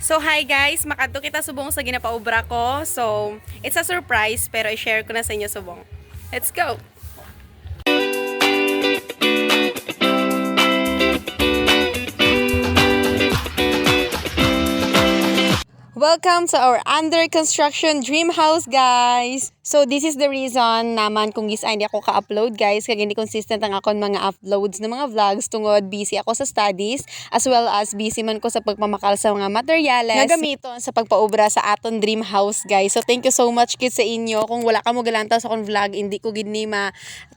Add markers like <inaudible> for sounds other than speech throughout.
So, hi guys! Makadto kita subong sa ginapaubra ko. So, it's a surprise, pero i-share ko na sa inyo subong. Let's go! Welcome to our under construction dream house, guys! So, this is the reason naman kung gisa hindi ako ka-upload, guys. Kaya hindi consistent ang akong mga uploads ng mga vlogs tungod busy ako sa studies as well as busy man ko sa pagpamakal sa mga materyales nga gamiton sa pagpaubra sa aton dream house, guys. So, thank you so much kids sa inyo. Kung wala ka mo galantaw sa akong vlog, hindi ko gid ni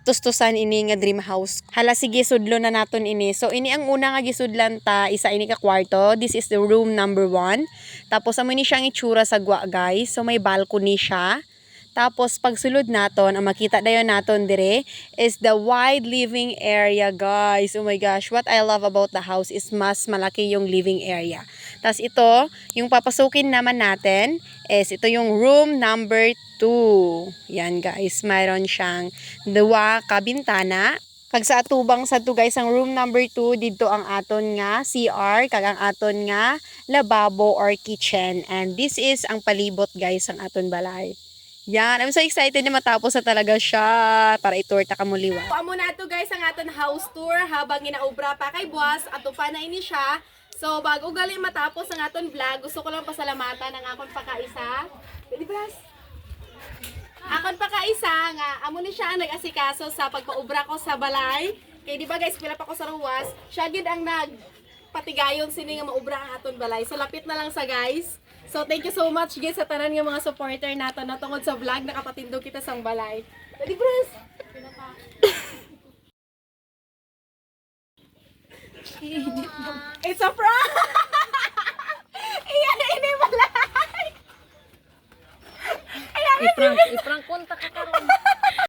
tustusan ini nga dream house. Hala sige sudlo na naton ini. So ini ang una nga gisudlan ta, isa ini ka kwarto. This is the room number one. Tapos amo ni siyang itsura sa gwa guys. So may balcony siya. Tapos pagsulod naton, ang makita dayon naton dire is the wide living area guys. Oh my gosh, what I love about the house is mas malaki yung living area. Tapos ito, yung papasukin naman natin is ito yung room number 2. Yan guys, mayroon siyang dua ka bintana. Kag sa atubang sa to guys, ang room number 2 dito ang aton nga CR, kag ang aton nga lababo or kitchen. And this is ang palibot guys ang aton balay. Yan, I'm so excited na matapos na talaga siya para itur ta kamuliwa. Amo na to guys ang aton house tour habang ginaubra pa kay boss ato pa na ini siya. So bago gali matapos ang aton vlog, gusto ko lang pasalamatan ang akon pakaisa. Pwede bras? Akon pakaisa nga amo ni siya ang nag-asikaso sa pagpaubra ko sa balay. Kay di ba guys, pila pa ko sa ruwas, siya gid ang nag patigayon sini nga maubra ang aton balay. So lapit na lang sa guys. So thank you so much guys sa tanan nga mga supporter nato na tungod sa vlog nakapatindog kita sang balay. Pwede bras? It's a prank! <laughs> Iyan, ini balay! Ayan, Iprank, iprank konta ka karon.